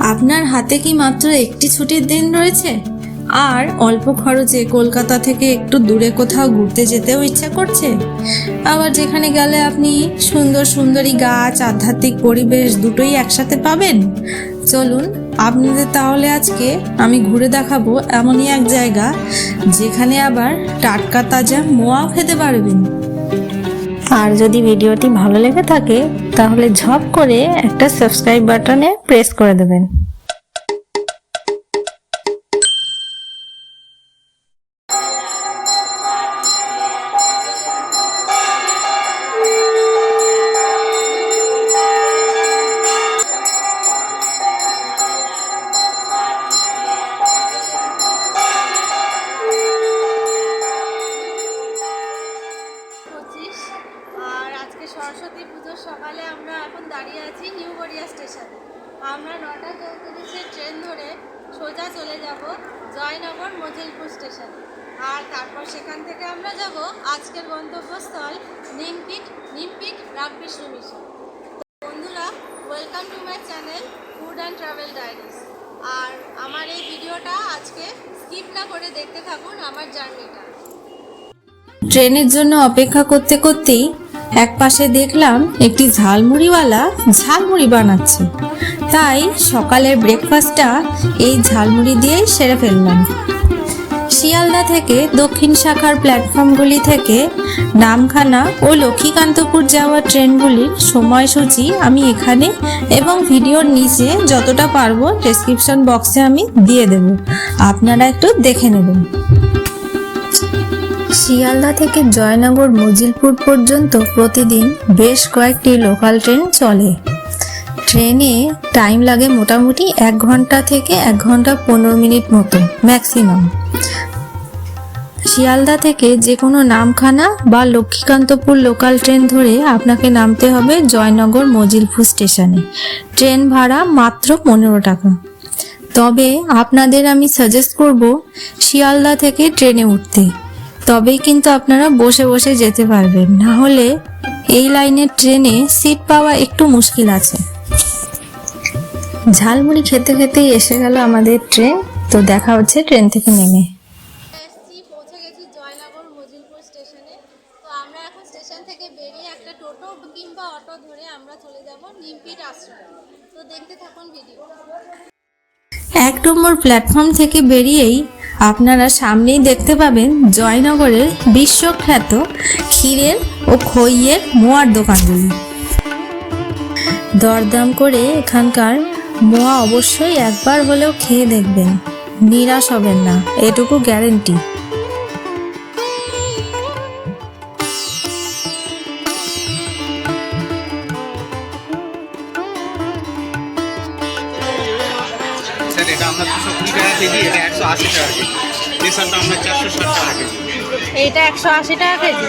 আপনার হাতে কি মাত্র একটি ছুটির দিন রয়েছে? আর অল্প খরচে কলকাতা থেকে একটু দূরে কোথাও ঘুরতে যেতেও ইচ্ছা করছে? আবার যেখানে গেলে আপনি সুন্দর সুন্দরী গাছ, আধ্যাত্মিক পরিবেশ দুটোই একসাথে পাবেন? চলুন, আপনাদের তাহলে আজকে আমি ঘুরে দেখাবো এমনই এক জায়গা যেখানে আবার টাটকা তাজা মোয়াও খেতে পারবেন। আর যদি ভিডিওটি ভালো লেগে থাকে, তাহলে ঝপ করে একটা সাবস্ক্রাইব বাটনে প্রেস করে দেবেন। তারপর সেখান থেকে আমরা যাব আজকের গন্তব্যস্থল নিমপিট নিমপিট রামকৃষ্ণ মিশন। বন্ধুরা welcome to my channel food and travel diaries আর আমার এই ভিডিওটা আজকে স্কিপ না করে দেখতে থাকুন আমার জার্নিটা। ট্রেনের জন্য অপেক্ষা করতে করতেই এক পাশে দেখলাম একটি ঝালমুড়িওয়ালা ঝালমুড়ি বানাচ্ছে। তাই সকালের ব্রেকফাস্টটা এই ঝালমুড়ি দিয়েই সেরে ফেললাম। শিয়ালদা থেকে দক্ষিণ শাখার প্ল্যাটফর্মগুলি থেকে নামখানা ও লক্ষ্মীকান্তপুর যাওয়া ট্রেনগুলির সময়সূচি আমি এখানে এবং ভিডিওর নিচে যতটা পারব ডেসক্রিপশন বক্সে আমি দিয়ে দেব। আপনারা একটু দেখে নেবেন। শিয়ালদা থেকে জয়নগর মজিলপুর পর্যন্ত প্রতিদিন বেশ কয়েকটি লোকাল ট্রেন চলে। ট্রেনে টাইম লাগে মোটামুটি এক ঘণ্টা থেকে এক ঘণ্টা পনেরো মিনিট মতো, ম্যাক্সিমাম। শিয়ালদা থেকে যে কোনো নামখানা বা লক্ষ্মীকান্তপুর লোকাল ট্রেন ধরে আপনাকে নামতে হবে জয়নগর মজিলপুর স্টেশনে। ট্রেন ভাড়া মাত্র পনেরো টাকা। তবে আপনাদের আমি সাজেস্ট করব শিয়ালদা থেকে ট্রেনে উঠতে। তবেই কিন্তু আপনারা বসে বসে যেতে পারবেন। না হলে এই লাইনের ট্রেনে সিট পাওয়া একটু মুশকিল আছে। ঝালমুড়ি খেতে খেতেই এসে গেল আমাদের ট্রেন। তো দেখা হচ্ছে ট্রেন থেকে নেমে। পৌঁছে গেছি জয়নগর মজিলপুর স্টেশনে। তো আমরা এখন স্টেশন থেকে বেরিয়ে একটা টোটো কিংবা অটো ধরে আমরা চলে যাব নিমপিট আশ্রমে। তো দেখতে থাকুন ভিডিও। এক নম্বর প্ল্যাটফর্ম থেকে বেরিয়েই আপনারা সামনেই দেখতে পাবেন জয়নগরের বিশ্বখ্যাত ক্ষীরের ও খইয়ের মোয়ার দোকানগুলি। দরদাম করে এখানকার মোয়া অবশ্যই একবার হলেও খেয়ে দেখবেন। নিরাশ হবেন না এটুকু গ্যারেন্টি। এটা একশো আশি টাকা কেজি।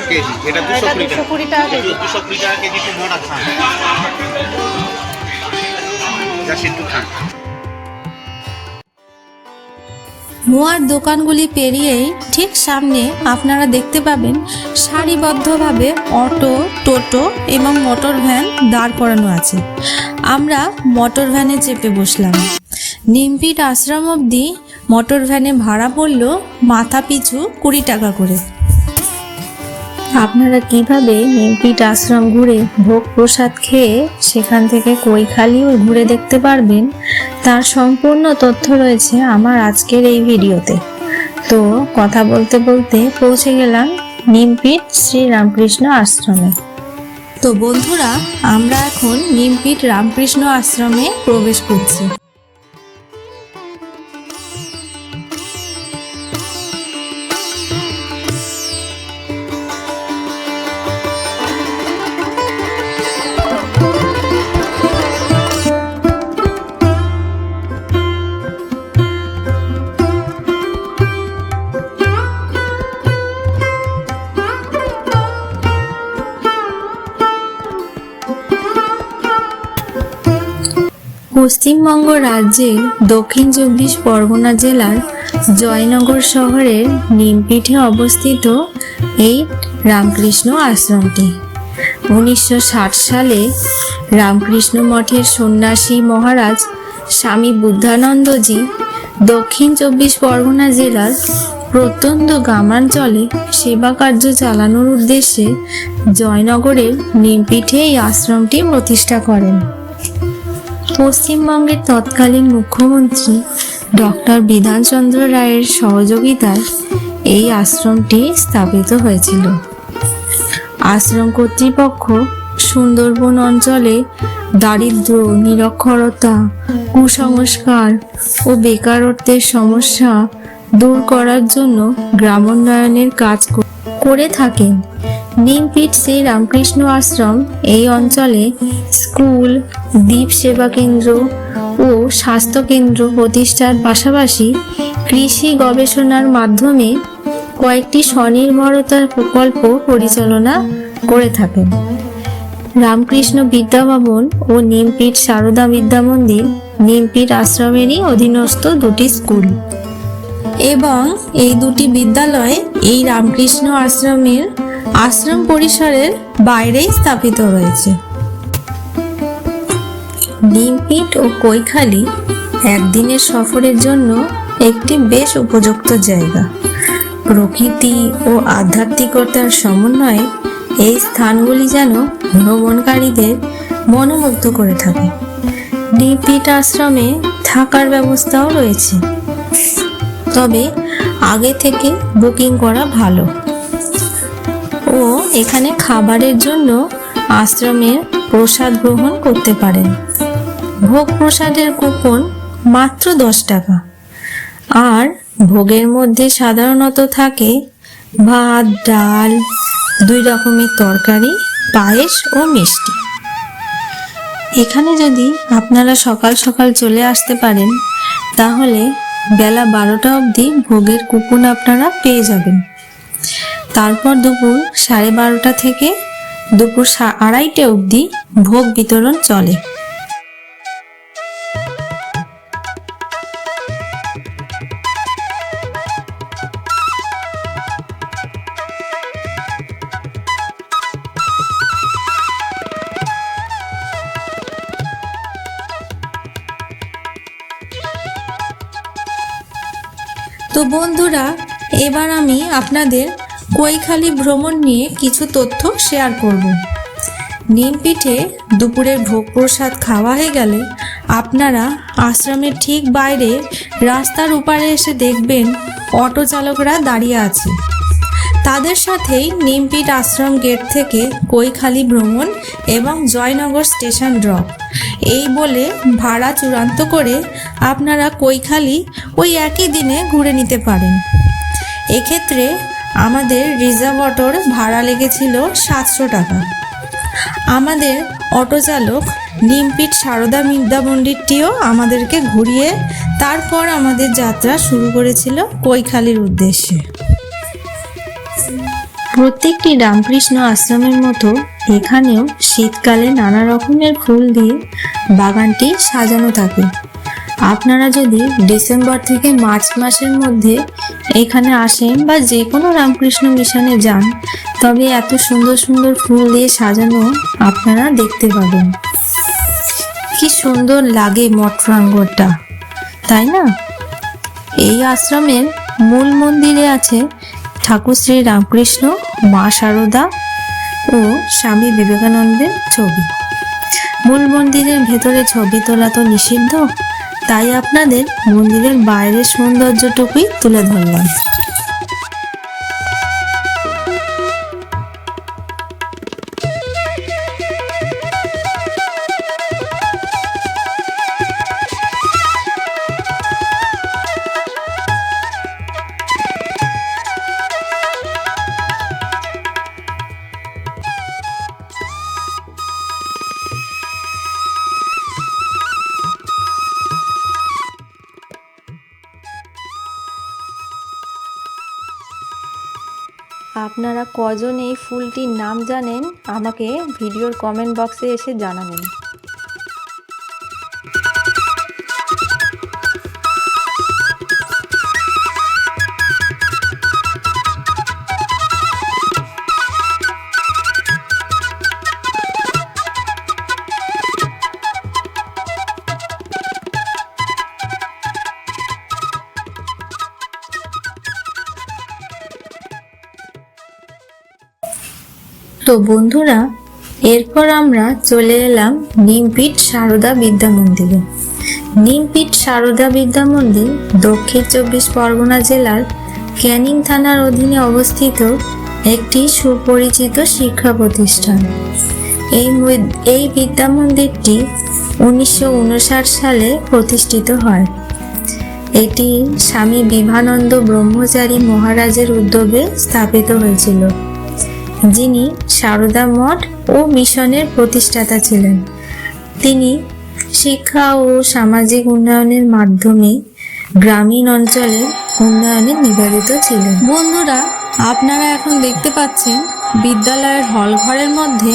এটা দুশো কুড়ি টাকা। কেজি। দুশো কুড়ি টাকা কেজি মোটা খান খান। মোয়ার দোকানগুলি পেরিয়েই ঠিক সামনে আপনারা দেখতে পাবেন সারিবদ্ধভাবে অটো, টোটো এবং মোটর ভ্যান দাঁড় করানো আছে। আমরা মোটর ভ্যানে চেপে বসলাম। নিমপিট আশ্রম অবধি মোটর ভ্যানে ভাড়া পড়ল মাথা পিছু কুড়ি টাকা করে। আপনারা কীভাবে নিমপিট আশ্রম ঘুরে ভোগ প্রসাদ খেয়ে সেখান থেকে কৈখালিও ঘুরে দেখতে পারবেন? তার সম্পূর্ণ তথ্য রয়েছে আমার আজকের এই ভিডিওতে। তো কথা বলতে বলতে পৌঁছে গেলাম নিমপিট শ্রী রামকৃষ্ণ আশ্রমে। তো বন্ধুরা, আমরা এখন নিমপিট রামকৃষ্ণ আশ্রমে প্রবেশ করছি। পশ্চিমবঙ্গ রাজ্যের দক্ষিণ চব্বিশ পরগনা জেলার জয়নগর শহরের নিমপিঠে অবস্থিত এই রামকৃষ্ণ আশ্রমটি। উনিশশো ষাট সালে রামকৃষ্ণ মঠের সন্ন্যাসী মহারাজ স্বামী বুদ্ধানন্দজি দক্ষিণ চব্বিশ পরগনা জেলার প্রত্যন্ত গ্রামাঞ্চলে সেবা কার্য চালানোর উদ্দেশ্যে জয়নগরের নিমপিঠে এই আশ্রমটি প্রতিষ্ঠা করেন। পশ্চিমবঙ্গের তৎকালীন মুখ্যমন্ত্রী ডক্টর বিধানচন্দ্র রায়ের সহযোগিতায় এই আশ্রমটি স্থাপিত হয়েছিল। আশ্রম কর্তৃপক্ষ সুন্দরবন অঞ্চলে দারিদ্র নিরক্ষরতা, কুসংস্কার ও বেকারত্বের সমস্যা দূর করার জন্য গ্রামোন্নয়নের কাজ করে থাকেন। নিমপিট শ্রী রামকৃষ্ণ আশ্রম এই অঞ্চলে স্কুল দ্বীপ সেবা কেন্দ্র ও স্বাস্থ্য কেন্দ্র প্রতিষ্ঠার পাশাপাশি কৃষি গবেষণার মাধ্যমে কয়েকটি স্বনির্ভরতার প্রকল্প পরিচালনা করে থাকেন। রামকৃষ্ণ বিদ্যাভবন ও নিমপিট সারদা বিদ্যা মন্দির নিমপিট আশ্রমেরই অধীনস্থ দুটি স্কুল। এবং এই দুটি বিদ্যালয় এই রামকৃষ্ণ আশ্রমের আশ্রম পরিসরের বাইরেই স্থাপিত রয়েছে। নিমপিট ও কৈখালি একদিনের সফরের জন্য একটি বেশ উপযুক্ত জায়গা। প্রকৃতি ও আধ্যাত্মিকতার সমন্বয়ে এই স্থানগুলি যেন ভ্রমণকারীদের মনোমুগ্ধ করে থাকে। নিমপিট আশ্রমে থাকার ব্যবস্থাও রয়েছে। তবে আগে থেকে বুকিং করা ভালো। এখানে খাবারের জন্য আশ্রমের প্রসাদ গ্রহণ করতে পারেন। ভোগ প্রসাদের কুপন মাত্র দশ টাকা। আর ভোগের মধ্যে সাধারণত থাকে ভাত, ডাল, দুই রকমের তরকারি, পায়েস ও মিষ্টি। এখানে যদি আপনারা সকাল সকাল চলে আসতে পারেন, তাহলে বেলা বারোটা অবধি ভোগের কুপন আপনারা পেয়ে যাবেন। তারপর দুপুর সাড়ে বারোটা থেকে দুপুর আড়াইটে অবধি ভোগ বিতরণ চলে। তো বন্ধুরা এবার আমি আপনাদের কৈখালি ভ্রমণ নিয়ে কিছু তথ্য শেয়ার করব। নিমপিঠে দুপুরের ভোগ প্রসাদ খাওয়া হয়ে গেলে আপনারা আশ্রমের ঠিক বাইরে রাস্তার উপারে এসে দেখবেন অটো চালকরা দাঁড়িয়ে আছে। তাদের সাথেই নিমপিট আশ্রম গেট থেকে কৈখালি ভ্রমণ এবং জয়নগর স্টেশন ড্রপ। এই বলে ভাড়া চূড়ান্ত করে আপনারা কৈখালি ওই একই দিনে ঘুরে নিতে পারেন। এক্ষেত্রে আমাদের রিজার্ভ অটোর ভাড়া লেগেছিল সাতশো টাকা। আমাদের অটো চালক নিমপিট সারদা বিদ্যা মন্দিরটিও আমাদেরকে ঘুরিয়ে তারপর আমাদের যাত্রা শুরু করেছিল কৈখালির উদ্দেশ্যে। প্রত্যেকটি রামকৃষ্ণ আশ্রমের মতো এখানেও শীতকালে নানা রকমের ফুল দিয়ে বাগানটি সাজানো থাকে। আপনারা যদি ডিসেম্বর থেকে মার্চ মাসের মধ্যে এখানে আসেন বা যে কোনো রামকৃষ্ণ মিশনে যান, তবে এত সুন্দর সুন্দর ফুল দিয়ে সাজানো আপনারা দেখতে পাবেন। কি সুন্দর লাগে মঠ তাই না? এই আশ্রমের মূল মন্দিরে আছে ঠাকুর শ্রী রামকৃষ্ণ, মা শারদা ও স্বামী বিবেকানন্দের ছবি। মূল মন্দিরের ভেতরে ছবি তোলা তো নিষিদ্ধ। তাই আপনাদের মন্দিরের বাইরের সৌন্দর্যটুকুই তুলে ধরলাম। আপনারা কজন এই ফুলটির নাম জানেন আমাকে ভিডিওর কমেন্ট বক্সে এসে জানাবেন। তো বন্ধুরা, এরপর আমরা চলে এলাম নিমপিট সারদা বিদ্যা মন্দিরে। নিমপিট সারদা বিদ্যা মন্দির দক্ষিণ চব্বিশ পরগনা জেলার ক্যানিং থানার অধীনে অবস্থিত একটি সুপরিচিত শিক্ষা প্রতিষ্ঠান। এই এই বিদ্যা মন্দিরটি উনিশশো উনষাট সালে প্রতিষ্ঠিত হয়। এটি স্বামী বিভানন্দ ব্রহ্মচারী মহারাজের উদ্যোগে স্থাপিত হয়েছিল। যিনি সারদা মঠ ও মিশনের প্রতিষ্ঠাতা ছিলেন। তিনি শিক্ষা ও সামাজিক উন্নয়নের মাধ্যমে গ্রামীণ অঞ্চলের উন্নয়নে নিবেদিত ছিলেন। বন্ধুরা, আপনারা এখন দেখতে পাচ্ছেন বিদ্যালয়ের হল ঘরের মধ্যে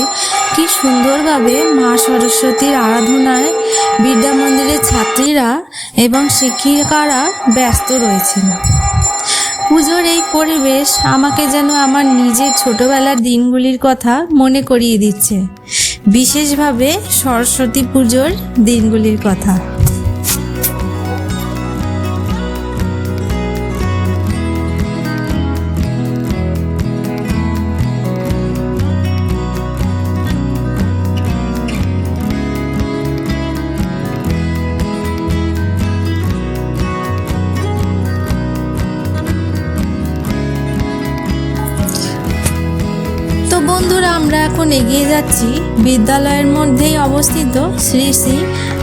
কি সুন্দরভাবে মা সরস্বতীর আরাধনায় বিদ্যা মন্দিরের ছাত্রীরা এবং শিক্ষিকারা ব্যস্ত রয়েছেন। পুজোর এই পরিবেশ আমাকে যেন আমার নিজের ছোটবেলার দিনগুলির কথা মনে করিয়ে দিচ্ছে। বিশেষভাবে সরস্বতী পুজোর দিনগুলির কথা। যাচ্ছি বিদ্যালয়ের মধ্যেই অবস্থিত শ্রী শ্রী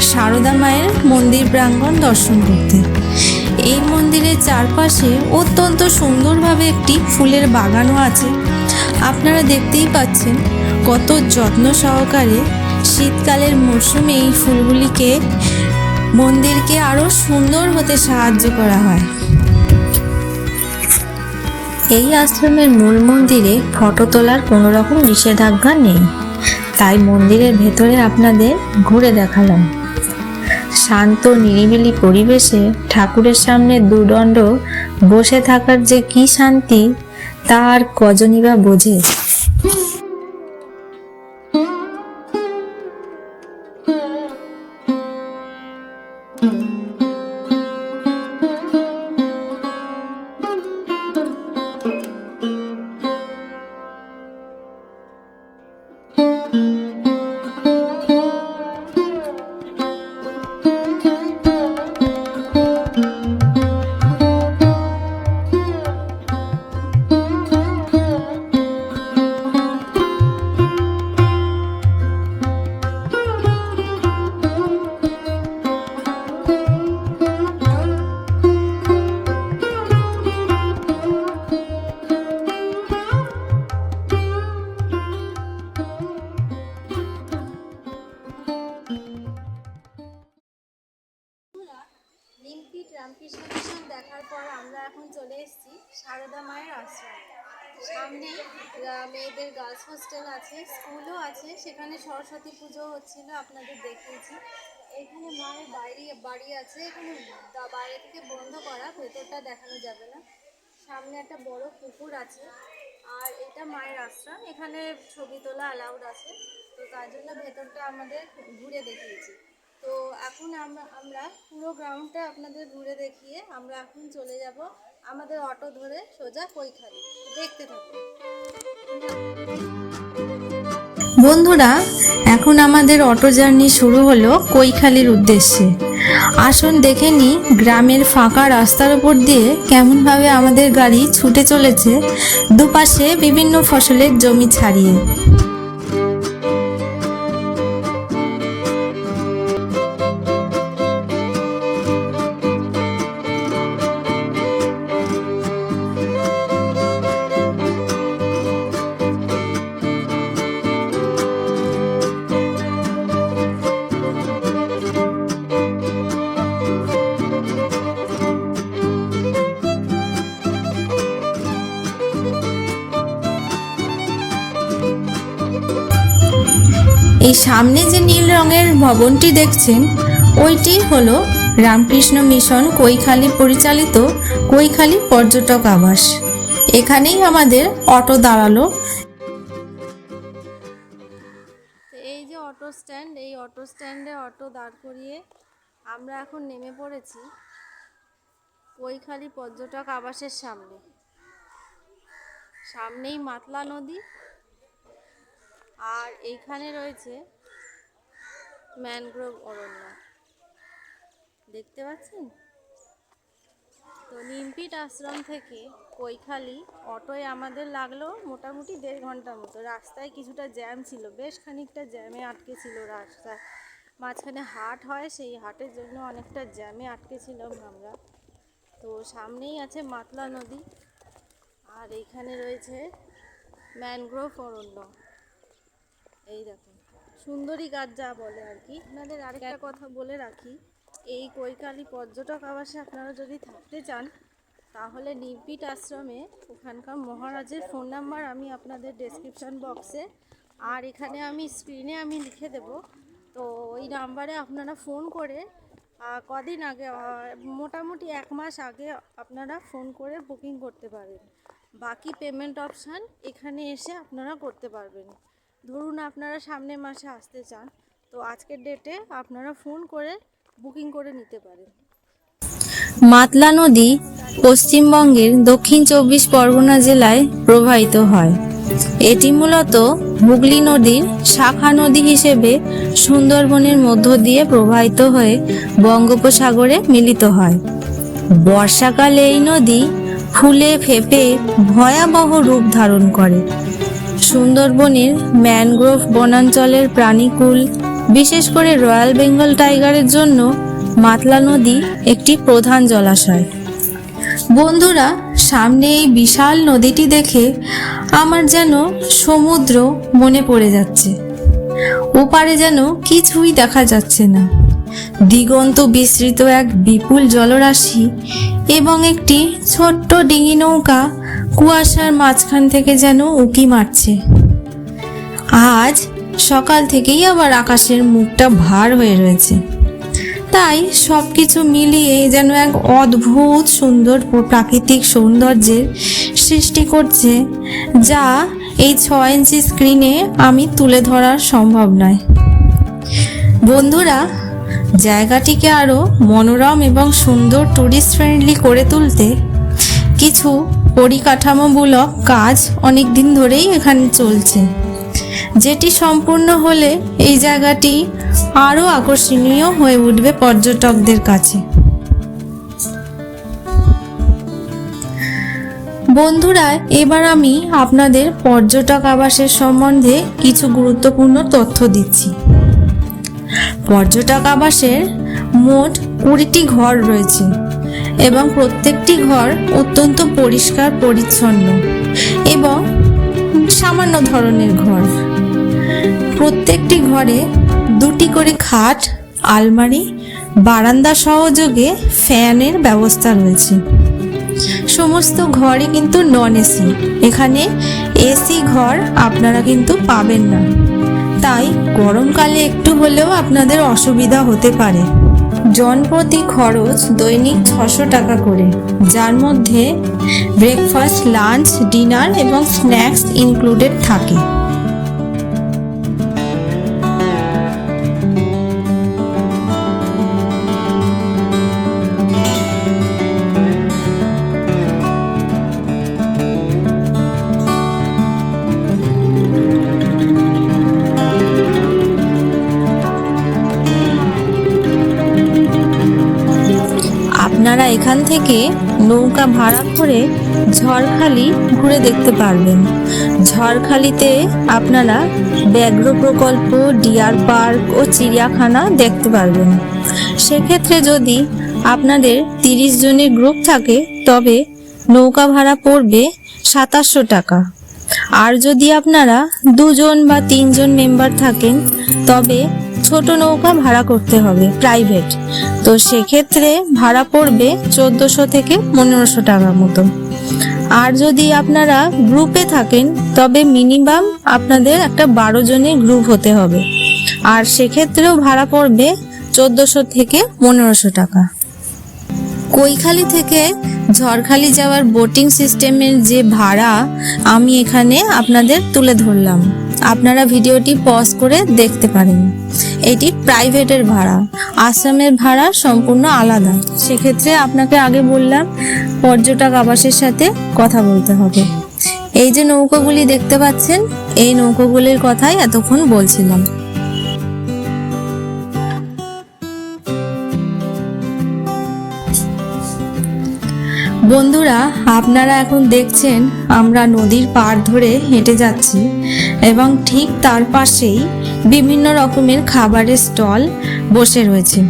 সারদা মায়ের মন্দির প্রাঙ্গণ দর্শন করতে। এই মন্দিরের চারপাশে অত্যন্ত সুন্দরভাবে একটি ফুলের বাগানও আছে। আপনারা দেখতেই পাচ্ছেন কত যত্ন সহকারে শীতকালের মরশুমে এই ফুলগুলিকে মন্দিরকে আরও সুন্দর হতে সাহায্য করা হয়। এই আশ্রমের মূল মন্দিরে ফটো তোলার কোনো রকম নিষেধাজ্ঞা নেই। তাই মন্দিরের ভেতরে আপনাদের ঘুরে দেখালাম। শান্ত, নিরিবিলি পরিবেশে ঠাকুরের সামনে দুদণ্ড বসে থাকার যে কি শান্তি তার কজনই বা বোঝে। বাইরে বাড়ি আছে, এখানে বাইরে থেকে বন্ধ করা, ভেতরটা দেখানো যাবে না। সামনে একটা বড় পুকুর আছে, আর এটা মায়ের আশ্রম, এখানে ছবি তোলা অ্যালাউড আছে। তো তার জন্য ভেতরটা আমাদের ঘুরে দেখিয়েছি। তো এখন আমরা আমরা পুরো গ্রাউন্ডটা আপনাদের ঘুরে দেখিয়ে আমরা এখন চলে যাব আমাদের অটো ধরে সোজা কৈখালি। দেখতে থাকুন। বন্ধুরা, এখন আমাদের অটো জার্নি শুরু হলো কৈখালির উদ্দেশ্যে। আসুন দেখে নি গ্রামের ফাঁকা রাস্তার উপর দিয়ে কেমনভাবে আমাদের গাড়ি ছুটে চলেছে দুপাশে বিভিন্ন ফসলের জমি ছাড়িয়ে। সামনে যে নীল রঙের ভবনটি দেখছেন, ওইটি হলো রামকৃষ্ণ মিশন কৈখালি পরিচালিত কৈখালি পর্যটক আবাস। এখানেই আমাদের অটো দাঁড়াল। এই যে অটো স্ট্যান্ড, এই অটো স্ট্যান্ডে অটো দাঁড় করিয়ে আমরা এখন নেমে পড়েছি কৈখালি পর্যটক আবাসের সামনে। সামনেই মাতলা নদী। আর এইখানে রয়েছে ম্যানগ্রোভ অরণ্য। দেখতে পাচ্ছেন? তো নিমপিট আশ্রম থেকে কৈখালি অটোয় আমাদের লাগল মোটামুটি দেড় ঘণ্টার মতো। রাস্তায় কিছুটা জ্যাম ছিল, বেশ খানিকটা জ্যামে আটকে ছিল রাস্তায় মাঝখানে হাট হয়, সেই হাটের জন্য অনেকটা জ্যামে আটকে ছিলাম আমরা। তো সামনেই আছে মাতলা নদী, আর এইখানে রয়েছে ম্যানগ্রোভ অরণ্য। এই দেখুন সুন্দরী গাছ যা বলে আর কি। আপনাদের আরেকটা কথা বলে রাখি, এই কৈকালী পর্যটক আবাসে আপনারা যদি থাকতে চান, তাহলে নির্বিট আশ্রমে ওখানকার মহারাজের ফোন নাম্বার আমি আপনাদের ডেসক্রিপশন বক্সে আর এখানে আমি স্ক্রিনে আমি লিখে দেব। তো ওই নাম্বারে আপনারা ফোন করে কদিন আগে মোটামুটি এক মাস আগে আপনারা ফোন করে বুকিং করতে পারেন। বাকি পেমেন্ট অপশান এখানে এসে আপনারা করতে পারবেন। ধরুন আপনারা সামনের মাসে আসতে চান, তো আজকের ডেটে আপনারা ফোন করে বুকিং করে নিতে পারেন। মাতলা নদী পশ্চিমবঙ্গের দক্ষিণ চব্বিশ পরগনা জেলায় প্রবাহিত হয়। এটি মূলত হুগলি নদীর শাখা নদী হিসেবে সুন্দরবনের মধ্য দিয়ে প্রবাহিত হয়ে বঙ্গোপসাগরে মিলিত হয়। বর্ষাকালে এই নদী ফুলে ফেপে ভয়াবহ রূপ ধারণ করে। সুন্দরবনের ম্যানগ্রোভ বনাঞ্চলের প্রাণীকুল, বিশেষ করে রয়্যাল বেঙ্গল টাইগারের জন্য মাতলা নদী একটি প্রধান জলাশয়। বন্ধুরা, সামনে এই বিশাল নদীটি দেখে আমার যেন সমুদ্র মনে পড়ে যাচ্ছে। ওপারে যেন কিছুই দেখা যাচ্ছে না। দিগন্ত বিস্তৃত এক বিপুল জলরাশি এবং একটি ছোট্ট ডিঙি নৌকা কুয়াশার মাঝখান থেকে যেন উকি মারছে। আজ সকাল থেকেই আবার আকাশের মুখটা ভার হয়ে রয়েছে। তাই সব কিছু মিলিয়ে যেন এক অদ্ভুত সুন্দর প্রাকৃতিক সৌন্দর্যের সৃষ্টি করছে, যা এই ছ ইঞ্চি স্ক্রিনে আমি তুলে ধরা সম্ভব নয়। বন্ধুরা, জায়গাটিকে আরও মনোরম এবং সুন্দর ট্যুরিস্ট ফ্রেন্ডলি করে তুলতে কিছু পরিকাঠামোমূলক কাজ অনেক দিন ধরেই এখানে চলছে। যেটি সম্পূর্ণ হলে এই জায়গাটি আরও আকর্ষণীয় হয়ে উঠবে পর্যটকদের কাছে। বন্ধুরা, এবার আমি আপনাদের পর্যটক আবাসের সম্বন্ধে কিছু গুরুত্বপূর্ণ তথ্য দিচ্ছি। পর্যটক আবাসের মোট কুড়িটি ঘর রয়েছে। এবং প্রত্যেকটি ঘর অত্যন্ত পরিষ্কার, পরিচ্ছন্ন এবং সামান্য ধরনের ঘর। প্রত্যেকটি ঘরে দুটি করে খাট, আলমারি, বারান্দা সহযোগে ফ্যানের ব্যবস্থা রয়েছে। সমস্ত ঘরে কিন্তু নন এসি এখানে এসি ঘর আপনারা কিন্তু পাবেন না। তাই গরমকালে একটু হলেও আপনাদের অসুবিধা হতে পারে। জনপ্রতি খরচ দৈনিক ছশো টাকা করে। যার মধ্যে ব্রেকফাস্ট লাঞ্চ ডিনার এবং স্ন্যাক্স ইনক্লুডেড থাকে। থেকে নৌকা ভাড়া করে ঝড়খালি ঘুরে দেখতে পারবেন। ঝড়খালিতে আপনারা ব্যাঘ্র প্রকল্প, ডিয়ার পার্ক ও চিড়িয়াখানা দেখতে পারবেন। সেক্ষেত্রে যদি আপনাদের তিরিশ জনের গ্রুপ থাকে, তবে নৌকা ভাড়া পড়বে সাতাশশো টাকা। আর যদি আপনারা দুজন বা তিনজন মেম্বার থাকেন, তবে ছোট নৌকা ভাড়া করতে হবে প্রাইভেট তো সেক্ষেত্রে ভাড়া পড়বে চোদ্দোশো থেকে পনেরোশো টাকা মতো। আর যদি আপনারা গ্রুপে থাকেন, তবে মিনিমাম আপনাদের একটা বারো জনের গ্রুপ হতে হবে। আর সেক্ষেত্রেও ভাড়া পড়বে চোদ্দোশো থেকে পনেরোশো টাকা। কৈখালি থেকে ঝড়খালি যাওয়ার বোটিং সিস্টেমের যে ভাড়া, আমি এখানে আপনাদের তুলে ধরলাম। আপনারা ভিডিওটি পজ করে দেখতে পারেন। এটি প্রাইভেটের ভাড়া। আসামের ভাড়া সম্পূর্ণ আলাদা। সেক্ষেত্রে আপনাকে আগে বললাম, পর্যটক আবাসের সাথে কথা বলতে হবে। এই যে নৌকোগুলি দেখতে পাচ্ছেন, এই নৌকোগুলির কথাই এতক্ষণ বলছিলাম। বন্ধুরা, আপনারা এখন দেখছেন, আমরা নদীর পাড় ধরে হেঁটে যাচ্ছি এবং ঠিক তার পাশেই বিভিন্ন রকমের খাবারের স্টল বসে রয়েছে।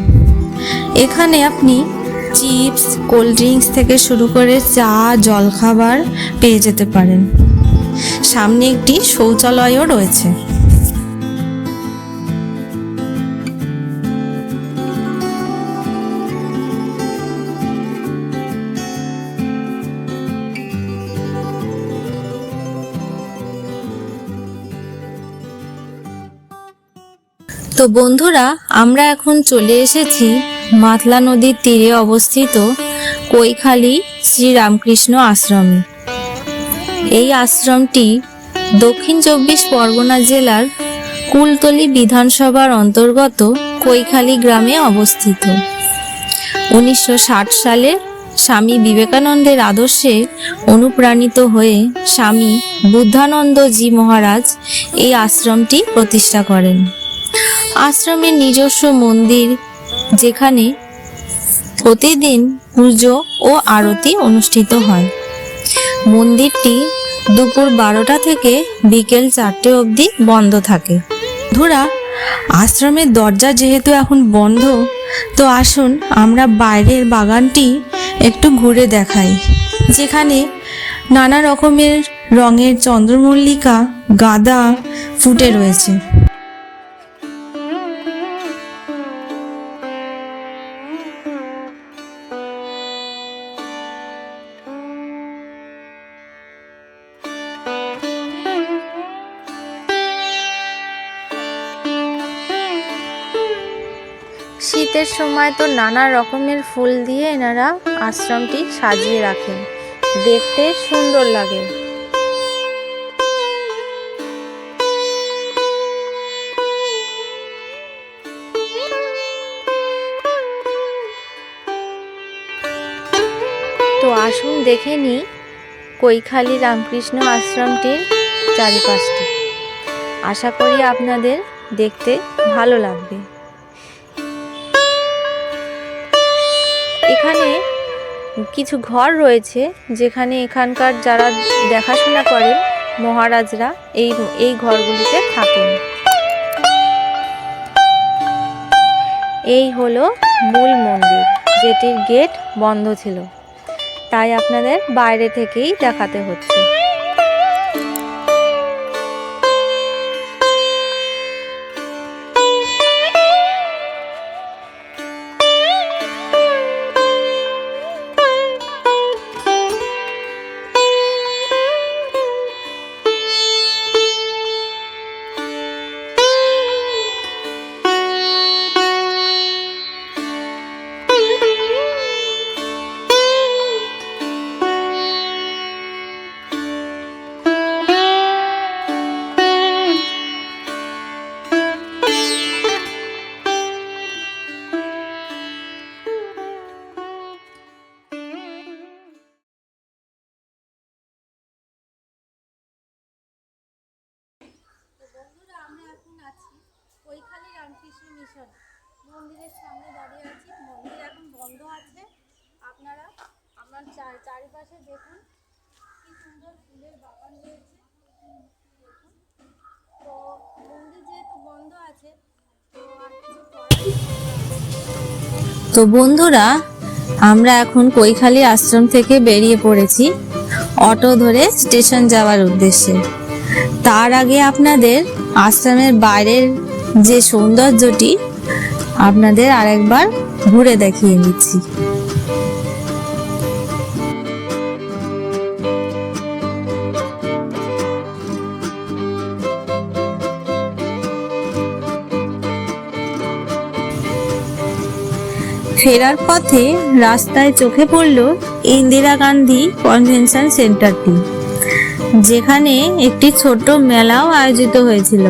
এখানে আপনি চিপস, কোল্ড ড্রিঙ্কস থেকে শুরু করে চা, জলখাবার পেয়ে যেতে পারেন। সামনে একটি শৌচালয়ও রয়েছে। তো বন্ধুরা, আমরা এখন চলে এসেছি মাতলা নদীর তীরে অবস্থিত কৈখালি শ্রী রামকৃষ্ণ আশ্রমে। এই আশ্রমটি দক্ষিণ চব্বিশ পরগনা জেলার কুলতলি বিধানসভার অন্তর্গত কৈখালি গ্রামে অবস্থিত। উনিশশো ষাট সালে স্বামী বিবেকানন্দের আদর্শে অনুপ্রাণিত হয়ে স্বামী বুদ্ধানন্দ জি মহারাজ এই আশ্রমটি প্রতিষ্ঠা করেন। আশ্রমের নিজস্ব মন্দির, যেখানে প্রতিদিন পুজো ও আরতি অনুষ্ঠিত হয়। মন্দিরটি দুপুর বারোটা থেকে বিকেল চারটে অবধি বন্ধ থাকে। ধুরা, আশ্রমের দরজা যেহেতু এখন বন্ধ, তো আসুন আমরা বাইরের বাগানটি একটু ঘুরে দেখাই। যেখানে নানা রকমের রঙের চন্দ্রমল্লিকা, গাঁদা ফুটে রয়েছে। সময় তো নানা রকমের ফুল দিয়ে এনারা আশ্রমটি সাজিয়ে রাখেন। দেখতে সুন্দর লাগে। তো আসুন দেখে নিই কৈখালি রামকৃষ্ণ আশ্রমটির চারিপাশটি। আশা করি আপনাদের দেখতে ভালো লাগবে। এখানে কিছু ঘর রয়েছে যেখানে এখানকার যারা দেখাশোনা করেন মহারাজরা এই এই ঘরগুলিতে থাকেন। এই হলো মূল মন্দির, যেটির গেট বন্ধ ছিল। তাই আপনাদের বাইরে থেকেই দেখাতে হচ্ছে। বন্ধুরা, আমরা এখন কৈখালি আশ্রম থেকে বেরিয়ে পড়েছি অটো ধরে স্টেশন যাওয়ার উদ্দেশ্যে। তার আগে আপনাদের আশ্রমের বাইরের যে সৌন্দর্যটি, আপনাদের আরেকবার ঘুরে দেখিয়ে নিচ্ছি ফেরার পথে রাস্তায় চোখে পড়ল ইন্দিরা গান্ধী কনভেনশন সেন্টারটি। যেখানে একটি ছোট মেলাও আয়োজিত হয়েছিল।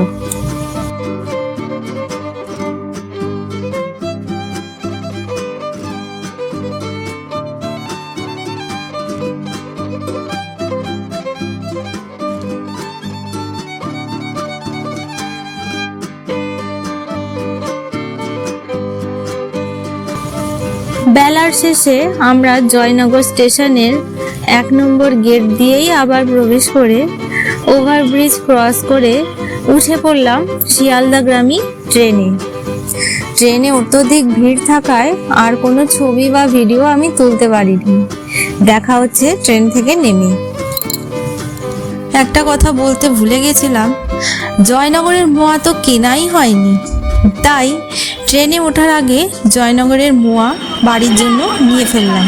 শেষে আমরা জয়নগর স্টেশনের এক নম্বর গেট দিয়েই আবার প্রবেশ করে ওভারব্রিজ ক্রস করে উঠে পড়লাম শিয়ালদাগ্রামী ট্রেনে। ট্রেনে অত্যধিক ভিড় থাকায় আর কোনো ছবি বা ভিডিও আমি তুলতে পারিনি। দেখা হচ্ছে ট্রেন থেকে নেমে। একটা কথা বলতে ভুলে গেছিলাম, জয়নগরের মোয়া তো কেনাই হয়নি। তাই ট্রেনে ওঠার আগে জয়নগরের মোয়া বাড়ির জন্য নিয়ে ফেললাম।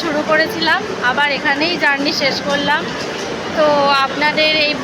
শুরু করেছিলাম আবার এখানেই জার্নি শেষ করলাম। তো আপনাদের এই